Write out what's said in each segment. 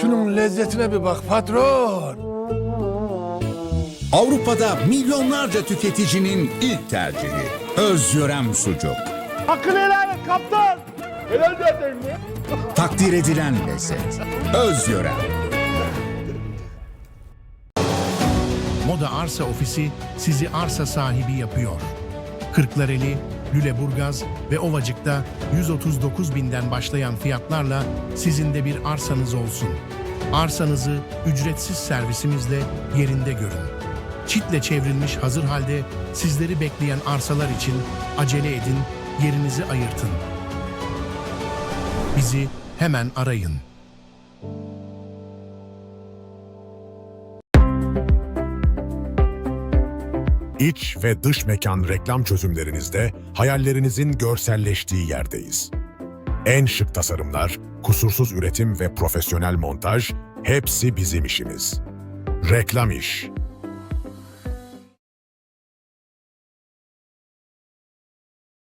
Şunun lezzetine bir bak patron. Avrupa'da milyonlarca tüketicinin ilk tercihi. Özyörem sucuk. Hakkını helal et kaptan. Helal ederim ya. Takdir edilen lezzet. Özyörem. Moda Arsa Ofisi sizi arsa sahibi yapıyor. Kırklareli, Lüleburgaz ve Ovacık'ta 139 binden başlayan fiyatlarla sizin de bir arsanız olsun. Arsanızı ücretsiz servisimizle yerinde görün. Çitle çevrilmiş hazır halde sizleri bekleyen arsalar için acele edin, yerinizi ayırtın. Bizi hemen arayın. İç ve dış mekan reklam çözümlerinizde hayallerinizin görselleştiği yerdeyiz. En şık tasarımlar, kusursuz üretim ve profesyonel montaj hepsi bizim işimiz. Reklam iş.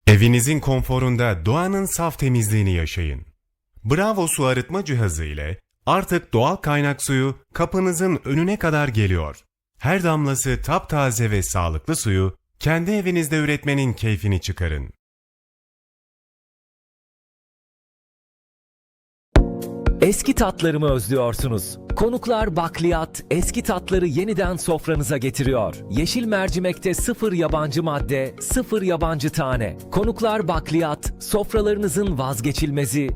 Evinizin konforunda doğanın saf temizliğini yaşayın. Bravo su arıtma cihazı ile artık doğal kaynak suyu kapınızın önüne kadar geliyor. Her damlası taptaze ve sağlıklı suyu kendi evinizde üretmenin keyfini çıkarın. Eski tatlarımı özlüyorsunuz. Konuklar Bakliyat eski tatları yeniden sofranıza getiriyor. Yeşil mercimekte sıfır yabancı madde, sıfır yabancı tane. Konuklar Bakliyat sofralarınızın vazgeçilmezi.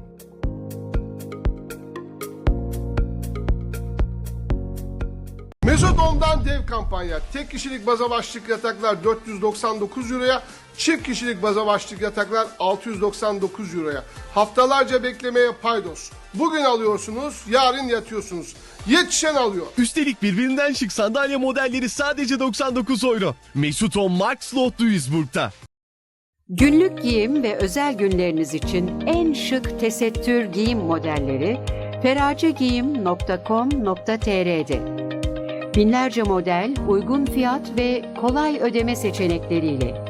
Mezodom'dan dev kampanya. Tek kişilik baza başlık yataklar 499 euroya, çift kişilik baza başlık yataklar 699 euroya. Haftalarca beklemeye paydos. Bugün alıyorsunuz, yarın yatıyorsunuz. Yetişen alıyor. Üstelik birbirinden şık sandalye modelleri sadece 99 euro. Mesut On Max Lot Duisburg'da. Günlük giyim ve özel günleriniz için en şık tesettür giyim modelleri feracegiyim.com.tr'de. Binlerce model, uygun fiyat ve kolay ödeme seçenekleriyle.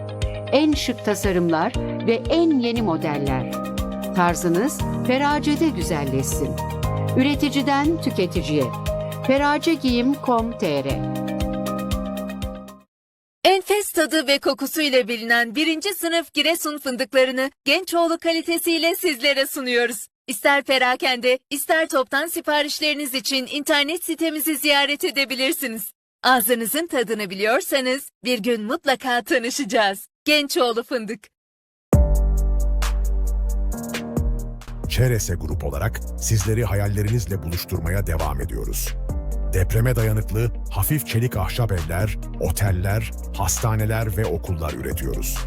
En şık tasarımlar ve en yeni modeller. Tarzınız feracede güzelleşsin. Üreticiden tüketiciye. feracegiyim.com.tr Enfes tadı ve kokusuyla bilinen birinci sınıf Giresun fındıklarını Gençoğlu kalitesiyle sizlere sunuyoruz. İster perakende, ister toptan siparişleriniz için internet sitemizi ziyaret edebilirsiniz. Ağzınızın tadını biliyorsanız bir gün mutlaka tanışacağız. Gençoğlu fındık. Çerese Grup olarak sizleri hayallerinizle buluşturmaya devam ediyoruz. Depreme dayanıklı, hafif çelik ahşap evler, oteller, hastaneler ve okullar üretiyoruz.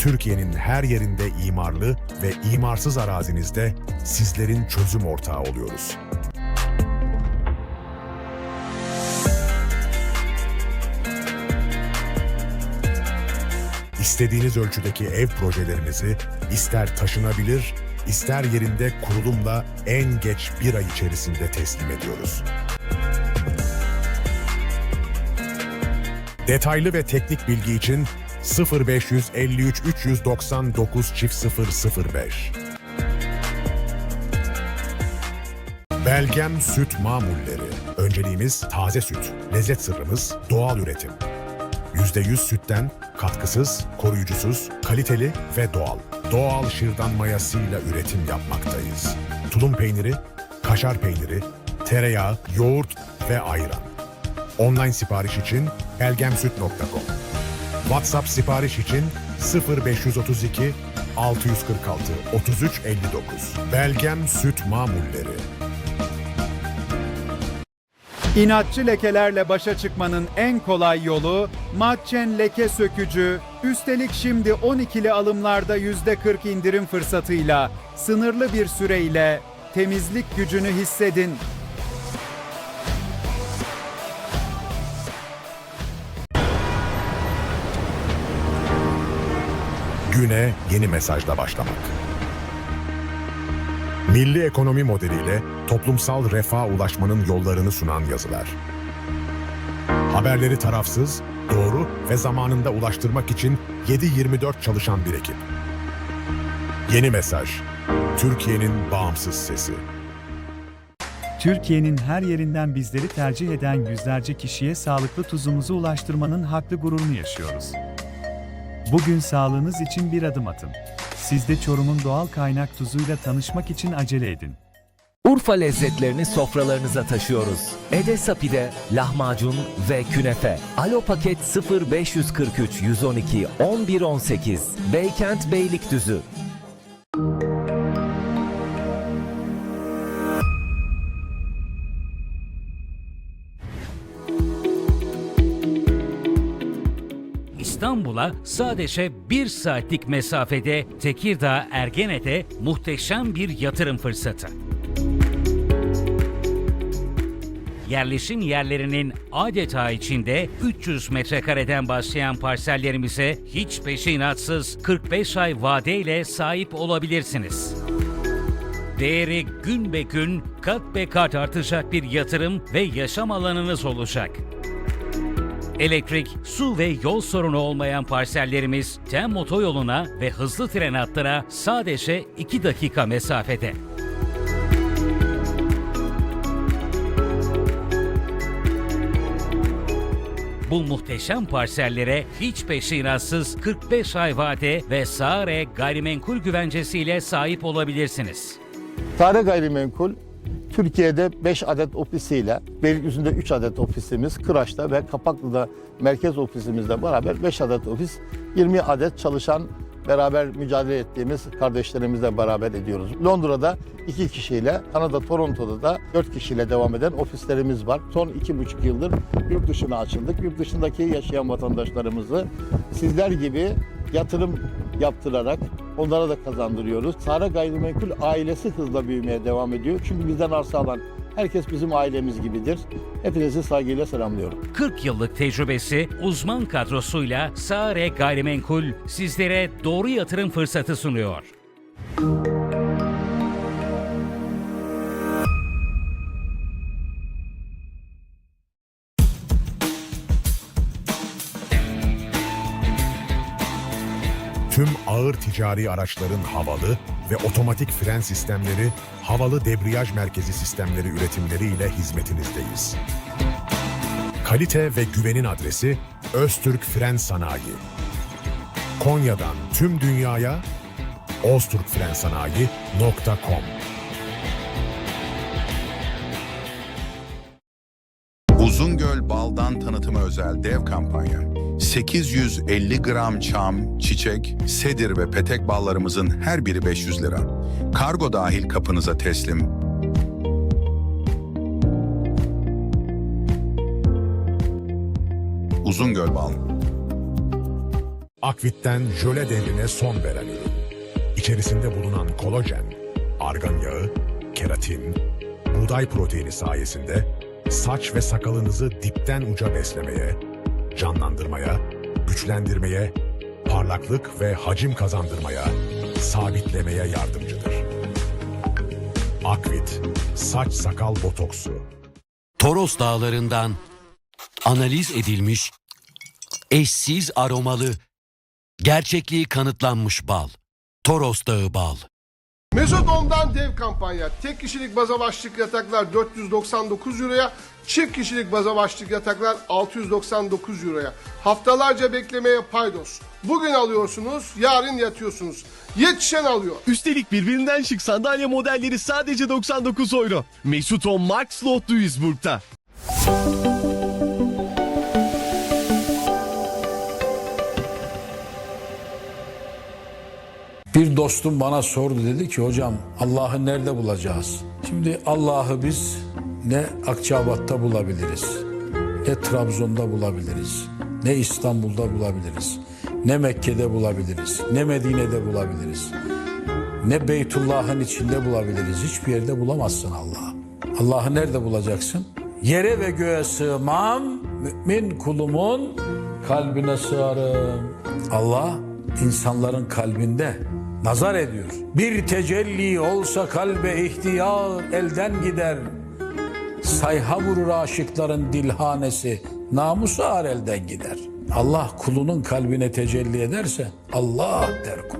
Türkiye'nin her yerinde imarlı ve imarsız arazinizde sizlerin çözüm ortağı oluyoruz. İstediğiniz ölçüdeki ev projelerinizi ister taşınabilir, ister yerinde kurulumla en geç bir ay içerisinde teslim ediyoruz. Detaylı ve teknik bilgi için 0553 399 çift 005. Belgem Süt Mamulleri. Önceliğimiz taze süt. Lezzet sırrımız doğal üretim. %100 sütten katkısız, koruyucusuz, kaliteli ve doğal. Doğal şırdan mayasıyla üretim yapmaktayız. Tulum peyniri, kaşar peyniri, tereyağı, yoğurt ve ayran. Online sipariş için belgemsüt.com. WhatsApp sipariş için 0532 646 33 59. Belgem Süt Mamulleri. İnatçı lekelerle başa çıkmanın en kolay yolu Matchen leke sökücü. Üstelik şimdi 12'li alımlarda %40 indirim fırsatıyla sınırlı bir süreyle temizlik gücünü hissedin. Güne yeni mesajla başlamak. Milli ekonomi modeliyle toplumsal refaha ulaşmanın yollarını sunan yazılar. Haberleri tarafsız, doğru ve zamanında ulaştırmak için 7-24 çalışan bir ekip. Yeni mesaj. Türkiye'nin bağımsız sesi. Türkiye'nin her yerinden bizleri tercih eden yüzlerce kişiye sağlıklı tuzumuzu ulaştırmanın haklı gururunu yaşıyoruz. Bugün sağlığınız için bir adım atın. Siz de Çorum'un doğal kaynak tuzuyla tanışmak için acele edin. Urfa lezzetlerini sofralarınıza taşıyoruz. Edesa pide, lahmacun ve künefe. Alo paket 0543 112 1118. Beykent Beylikdüzü. İstanbul'a sadece bir saatlik mesafede Tekirdağ Ergene'de muhteşem bir yatırım fırsatı. Yerleşim yerlerinin adeta içinde 300 metrekareden başlayan parsellerimize hiç peşinatsız 45 ay vadeyle sahip olabilirsiniz. Değeri gün be gün kat be kat artacak bir yatırım ve yaşam alanınız olacak. Elektrik, su ve yol sorunu olmayan parsellerimiz TEM otoyoluna ve hızlı tren hatlara sadece 2 dakika mesafede. Bu muhteşem parsellere hiç peşinatsız 45 ay vade ve Sare gayrimenkul güvencesiyle sahip olabilirsiniz. Tare Gayrimenkul Türkiye'de 5 adet ofisiyle, Beylikdüzü'nde 3 adet ofisimiz, Kıraç'ta ve Kapaklı'da merkez ofisimizle beraber 5 adet ofis, 20 adet çalışan beraber mücadele ettiğimiz kardeşlerimizle beraber ediyoruz. Londra'da 2 kişiyle, Kanada Toronto'da da 4 kişiyle devam eden ofislerimiz var. Son 2,5 yıldır yurt dışına açıldık. Yurt dışındaki yaşayan vatandaşlarımızı sizler gibi yatırım yaptırarak onlara da kazandırıyoruz. Sara Gayrimenkul ailesi hızla büyümeye devam ediyor. Çünkü bizden arsa alan herkes bizim ailemiz gibidir. Hepinizi saygıyla selamlıyorum. 40 yıllık tecrübesi, uzman kadrosuyla Sare Gayrimenkul sizlere doğru yatırım fırsatı sunuyor. Tüm ağır ticari araçların havalı ve otomatik fren sistemleri, havalı debriyaj merkezi sistemleri üretimleriyle hizmetinizdeyiz. Kalite ve güvenin adresi Öztürk Fren Sanayi. Konya'dan tüm dünyaya ozturkfrensanayi.com Uzungöl Baldan tanıtımı özel dev kampanya. 850 gram çam, çiçek, sedir ve petek ballarımızın her biri 500 lira. Kargo dahil kapınıza teslim. Uzungöl Bal. Akvit'ten jöle devrine son veren ürün. İçerisinde bulunan kolajen, argan yağı, keratin, buğday proteini sayesinde saç ve sakalınızı dipten uca beslemeye, canlandırmaya, güçlendirmeye, parlaklık ve hacim kazandırmaya, sabitlemeye yardımcıdır. Akvit, saç sakal botoksu. Toros dağlarından analiz edilmiş, eşsiz aromalı, gerçekliği kanıtlanmış bal. Toros Dağı Bal. Mezodom'dan dev kampanya. Tek kişilik baza başlık yataklar 499 euroya, çift kişilik baza başlık yataklar 699 euroya. Haftalarca beklemeye paydos. Bugün alıyorsunuz, yarın yatıyorsunuz. Yetişen alıyor. Üstelik birbirinden şık sandalye modelleri sadece 99 euro. Mesuton Max Lot Duisburg'da. Bir dostum bana sordu dedi ki hocam Allah'ı nerede bulacağız? Şimdi Allah'ı biz ne Akçabat'ta bulabiliriz, ne Trabzon'da bulabiliriz, ne İstanbul'da bulabiliriz, ne Mekke'de bulabiliriz, ne Medine'de bulabiliriz, ne Beytullah'ın içinde bulabiliriz. Hiçbir yerde bulamazsın Allah'ı. Allah'ı nerede bulacaksın? Yere ve göğe sığmam, mümin kulumun kalbine sığarım. Allah insanların kalbinde nazar ediyor. Bir tecelli olsa kalbe ihtiyar elden gider. Sayha vurur aşıkların dilhanesi, namusu ar elden gider. Allah kulunun kalbine tecelli ederse Allah der kul.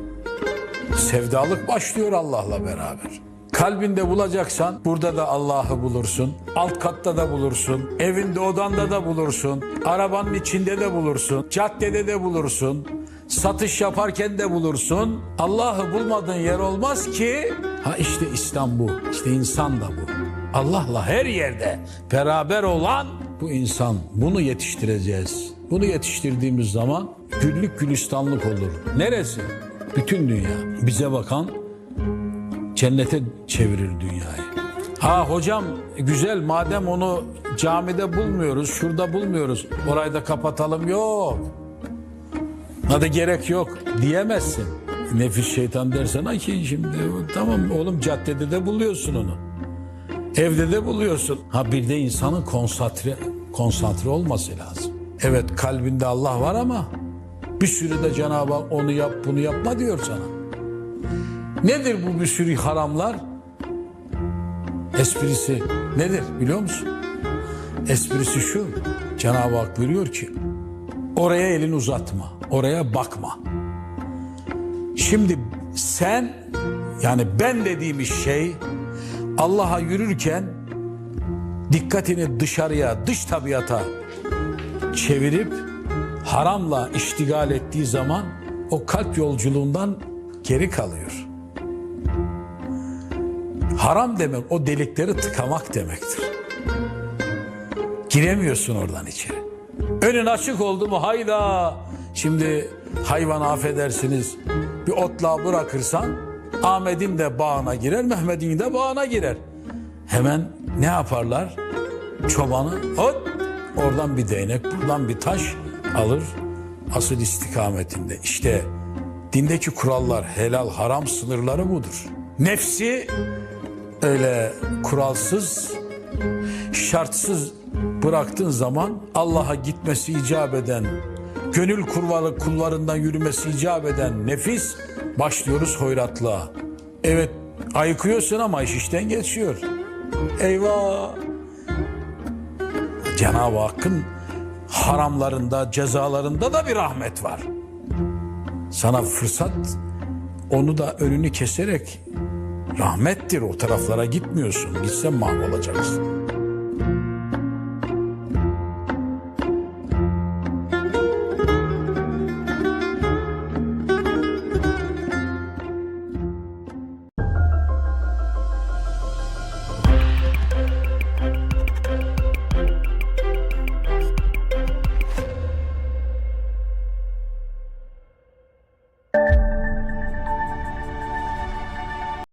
Sevdalık başlıyor Allah'la beraber. Kalbinde bulacaksan burada da Allah'ı bulursun. Alt katta da bulursun. Evinde odanda da bulursun. Arabanın içinde de bulursun. Caddede de bulursun. Satış yaparken de bulursun. Allah'ı bulmadığın yer olmaz ki. Ha işte İslam bu. İşte insan da bu. Allah'la her yerde beraber olan bu insan. Bunu yetiştireceğiz. Bunu yetiştirdiğimiz zaman güllük gülistanlık olur. Neresi? Bütün dünya. Bize bakan cennete çevirir dünyayı. Ha hocam güzel madem onu camide bulmuyoruz, şurada bulmuyoruz. Orayı da kapatalım. Yok. Hadi gerek yok diyemezsin. Nefis şeytan dersen ay ki şimdi tamam oğlum caddede de buluyorsun onu. Evde de buluyorsun. Ha bir de insanın konsantre konsantre olması lazım. Evet kalbinde Allah var ama bir sürü de Cenab-ı Hak onu yap bunu yapma diyor sana. Nedir bu bir sürü haramlar? Esprisi nedir biliyor musun? Esprisi şu. Cenab-ı Hak buyuruyor ki oraya elini uzatma. Oraya bakma. Şimdi sen yani ben dediğimiz şey Allah'a yürürken dikkatini dışarıya, dış tabiata çevirip haramla iştigal ettiği zaman o kalp yolculuğundan geri kalıyor. Haram demek o delikleri tıkamak demektir. Giremiyorsun oradan içeri. Önün açık oldu mu hayda. Şimdi hayvan affedersiniz bir otlağı bırakırsan Ahmet'in de bağına girer, Mehmet'in de bağına girer. Hemen ne yaparlar? Çobanı hop oradan bir değnek, buradan bir taş alır asıl istikametinde. İşte dindeki kurallar, helal, haram sınırları budur. Nefsi öyle kuralsız, şartsız bıraktığın zaman Allah'a gitmesi icap eden, gönül kurvalı kullarından yürümesi icap eden nefis başlıyoruz hoyratlığa. Evet ayıkıyorsun ama iş işten geçiyor. Eyvah! Cenab-ı Hakk'ın haramlarında, cezalarında da bir rahmet var. Sana fırsat onu da önünü keserek rahmettir. O taraflara gitmiyorsun. Gitsen mahvolacaksın.